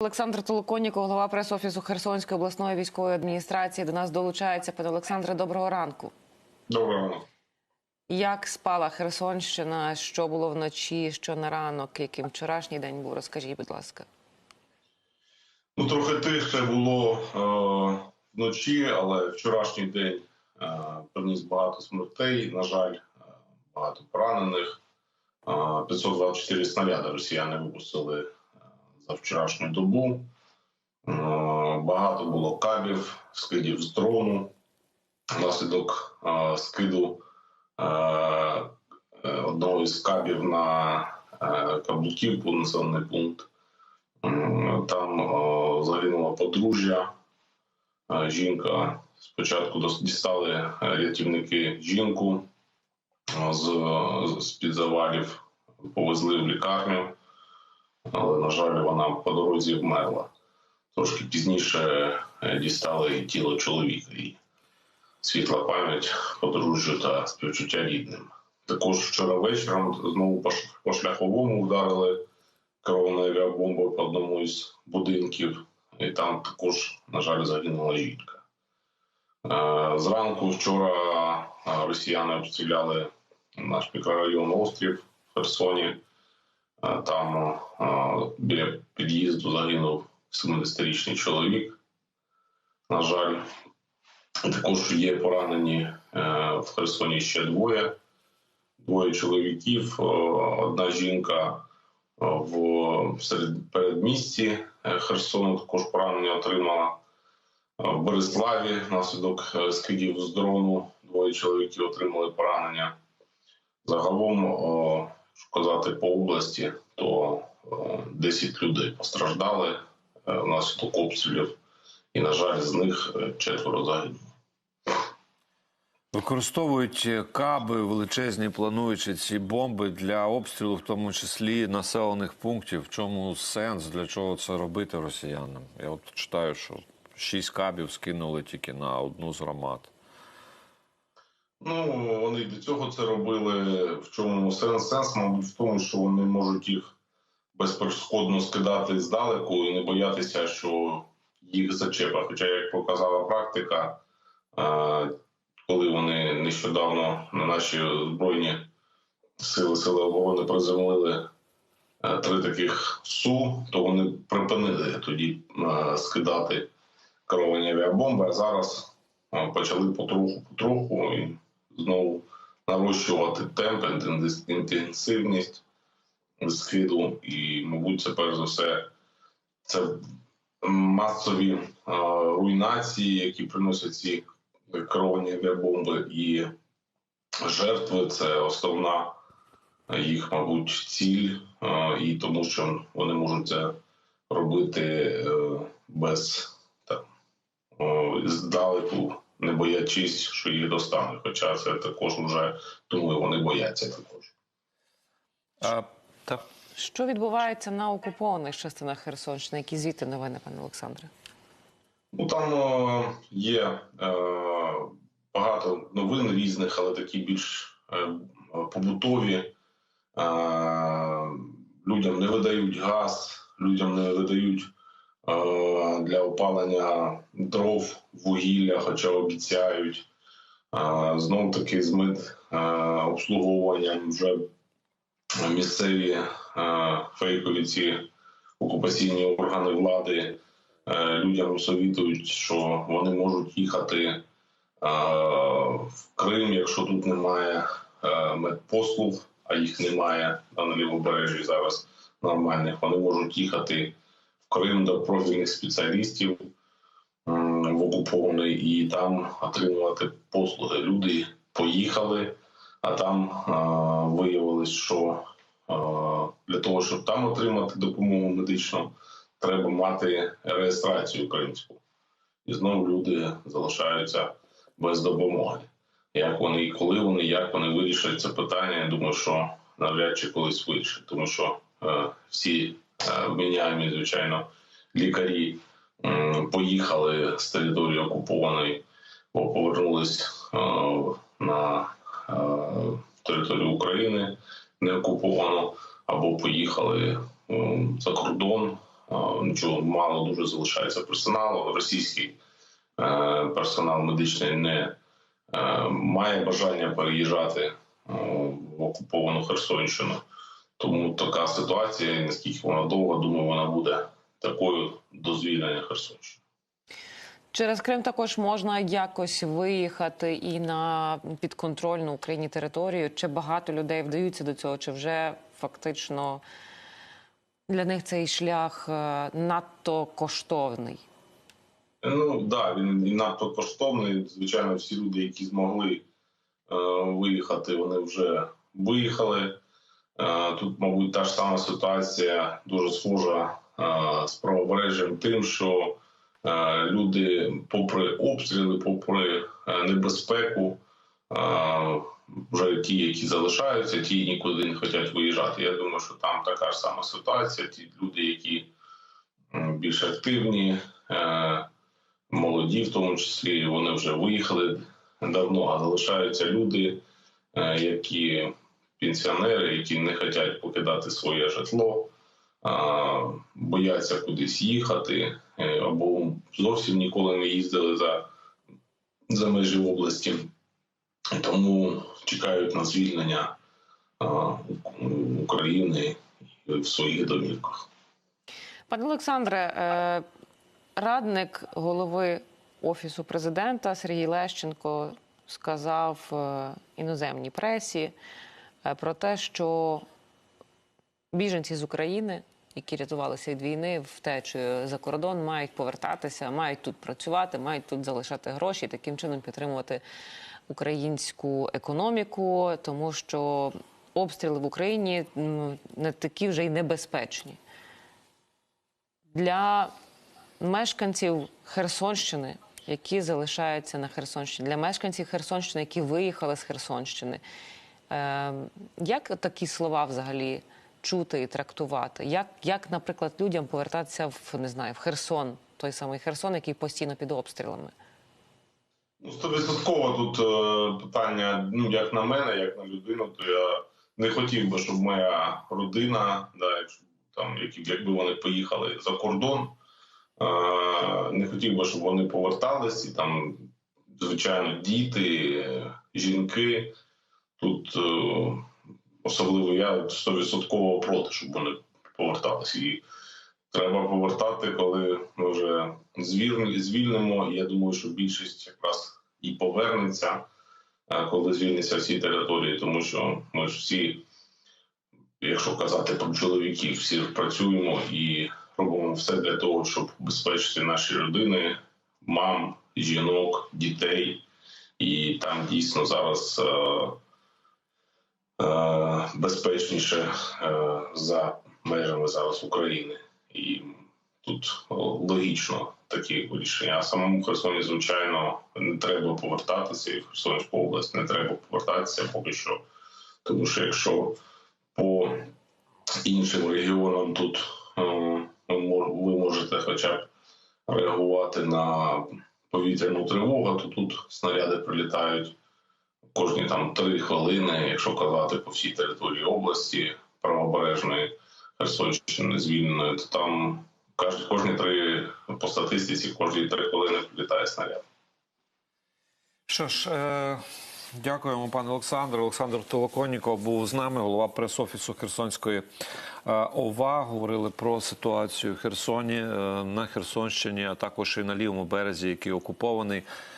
Олександр Толоконніков, голова прес-офісу Херсонської обласної військової адміністрації, до нас долучається. Пане Олександре, доброго ранку. Доброго. Як спала Херсонщина? Що було вночі? Що на ранок? Яким вчорашній день був? Розкажіть, будь ласка. Ну, трохи тихше було е, вночі, але вчорашній день е, приніс багато смертей. На жаль, е, багато поранених. Е, 524 снаряди росіяни випустили за вчорашню добу. Е, багато було кабів, скидів з дрону. Внаслідок е, скиду е, е, одного із кабів на е, Каблуківку, населений пункт. Там загинула подружжя. Е, Жінка спочатку дістали е, рятівники жінку е, з, з під завалів, повезли в лікарню, але, на жаль, вона по дорозі вмерла. Трошки пізніше е, дістали тіло чоловіка. І світла пам'ять подружжю та співчуття рідним. Також вчора вечором знову по шляховому вдарили керованою авіабомбою по одному із будинків, і там також, на жаль, загинула жінка. Е, Зранку вчора е, росіяни обстріляли наш мікрорайон Острів в Херсоні. Е, Там е, біля під'їзду загинув 70-річний чоловік. На жаль, також є поранені е, в Херсоні ще двоє. Двоє чоловіків, одна жінка в передмісті Херсону також поранення отримала. В Береславі внаслідок скидів з дрону двоє чоловіків отримали поранення. Загалом, казати по області, то о, 10 людей постраждали е, внаслідок обстрілів, і, на жаль, з них е, четверо загинули. Використовують каби величезні, плануючи ці бомби для обстрілу, в тому числі населених пунктів. В чому сенс для чого це робити росіянам? Я от читаю, що шість кабів скинули тільки на одну з громад. Ну, вони до цього це робили. В чому сенс? Сенс, мабуть, в тому, що вони можуть їх безперешкодно скидати здалеку і не боятися, що їх зачепа. Хоча, як показала практика, е, коли вони нещодавно на наші збройні сили сили оборони приземлили е, три таких су, то вони припинили тоді е, скидати керовані авіабомби, а зараз почали потроху потроху і знову нарощувати темп, інтенсивність скиду. І, мабуть, це перш за все це масові руйнації, які приносять ці керовані авіабомби, і жертви. Це основна їх, мабуть, ціль, і тому що вони можуть це робити е, без здалеку, не боячись, що їх достануть. Хоча це також вже тому вони бояться також. А, та Що відбувається на окупованих частинах Херсонщини? Які звідти новини, пане Олександре? Ну там е, є е, багато новин різних, але такі більш е, побутові. Е, людям не видають газ, людям не видають для опалення дров, вугілля, хоча обіцяють. Е, Знов таки з мид е, обслуговуванням вже місцеві е, фейкові ці окупаційні органи влади е, людям совітують, що вони можуть їхати е, в Крим, якщо тут немає е, медпослуг, а їх немає на лівобережжі зараз нормальних. Вони можуть їхати до профільних спеціалістів в окупований і там отримувати послуги. Люди поїхали, а там виявилось, що для того, щоб там отримати допомогу медичну, треба мати реєстрацію кримську. І знову люди залишаються без допомоги. Як вони і коли вони, як вони вирішать це питання, я думаю, що навряд чи колись вирішать, тому що е, всі е, вміняємі, звичайно, лікарі поїхали з території окупованої, бо повернулись е, на е, територію України неокуповану, або поїхали за кордон нічого мало дуже залишається персоналу. Російський персонал медичний не має бажання переїжджати в окуповану Херсонщину. Тому така ситуація, наскільки вона довго, думаю, вона буде такою до звільнення Херсонщини. Через Крим також можна якось виїхати і на підконтрольну Україні територію. Чи багато людей вдаються до цього, чи вже фактично для них цей шлях е, надто коштовний? Ну да, він і надто коштовний. Звичайно, всі люди, які змогли е, виїхати, вони вже виїхали. Е, тут, мабуть, та ж сама ситуація дуже схожа е, з правобережжям, тим, що е, люди, попри обстріли, попри небезпеку, вже ті, які залишаються, ті нікуди не хочуть виїжджати. Я думаю, що там така ж сама ситуація. Ті люди, які більш активні. Молоді, в тому числі вони вже виїхали давно, а залишаються люди, які пенсіонери, які не хочуть покидати своє житло, бояться кудись їхати, е, або зовсім ніколи не їздили за, за межі області, тому чекають на звільнення України в своїх домівках. Пане Олександре, е, радник голови офісу президента Сергій Лещенко сказав е, іноземній пресі про те, що біженці з України, які рятувалися від війни втечею за кордон, мають повертатися, мають тут працювати, мають тут залишати гроші, таким чином підтримувати українську економіку, тому що обстріли в Україні не такі вже й небезпечні для мешканців Херсонщини, які залишаються на Херсонщині, для мешканців Херсонщини, які виїхали з Херсонщини. Е, як такі слова взагалі чути і трактувати? Як, як, наприклад, людям повертатися в не знаю, в Херсон, той самий Херсон, який постійно під обстрілами? Ну, стовідсотково тут е, питання, ну як на мене, як на людину, то я не хотів би, щоб моя родина, да, якщо там, які якби вони поїхали за кордон, е, не хотів би, щоб вони повертались, і там, звичайно, діти, жінки. Тут е, особливо я стовідсотково проти, щоб вони повертались. І треба повертати, коли ми вже звільнимо. Я думаю, що більшість якраз і повернеться, е, коли звільняться всі території, тому що ми ж всі, якщо казати про чоловіків, всі працюємо і робимо все для того, щоб убезпечити наші родини, мам, жінок, дітей. І там дійсно зараз е, безпечніше е, за межами зараз України. І тут логічно такі вирішення. А самому Херсоні, звичайно, не треба повертатися, і в Херсонську область не треба повертатися поки що. Тому що якщо по іншим регіонам тут е, ви можете хоча б реагувати на повітряну тривогу, то тут снаряди прилітають кожні там три хвилини, якщо казати по всій території області правобережної Херсонщини звільненої, то там кожні, три по статистиці, кожні три хвилини прилітає снаряд. Що ж, е, дякуємо, пане Олександре. Олександр Толоконніков був з нами, голова прес-офісу Херсонської е, ОВА. Говорили про ситуацію в Херсоні, е, на Херсонщині, а також і на лівому березі, який окупований.